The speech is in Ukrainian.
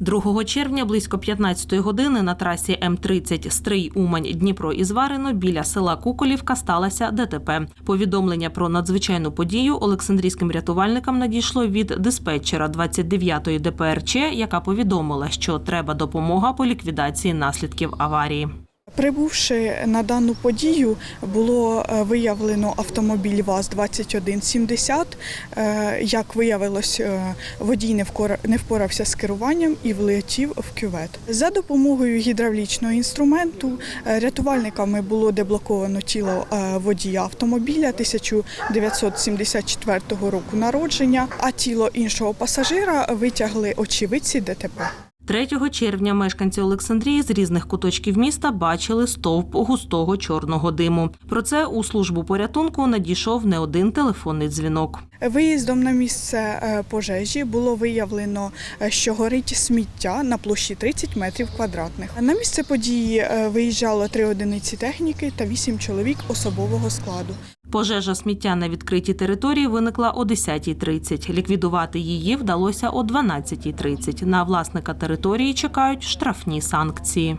2 червня близько 15-ї години на трасі М30 Стрий Умань Дніпро Ізварино біля села Куколівка сталося ДТП. Повідомлення про надзвичайну подію Олександрійським рятувальникам надійшло від диспетчера 29-ї ДПРЧ, яка повідомила, що треба допомога по ліквідації наслідків аварії. Прибувши на дану подію, було е, виявлено автомобіль ВАЗ-2170. Е, Як виявилось, е, водій не впорався з керуванням і влетів в кювет. За допомогою гідравлічного інструменту рятувальниками було деблоковано тіло водія автомобіля 1974 року народження, а тіло іншого пасажира витягли очевидці ДТП. 3 червня мешканці Олександрії з різних куточків міста бачили стовп густого чорного диму. Про це у службу порятунку надійшов не один телефонний дзвінок. Виїздом на місце е, пожежі було виявлено, е, що горить сміття на площі 30 метрів квадратних. На місце події е, виїжджало три одиниці техніки та вісім чоловік особового складу. Пожежа сміття на відкритій території виникла о 10.30. Ліквідувати її вдалося о 12.30. На власника території чекають штрафні санкції.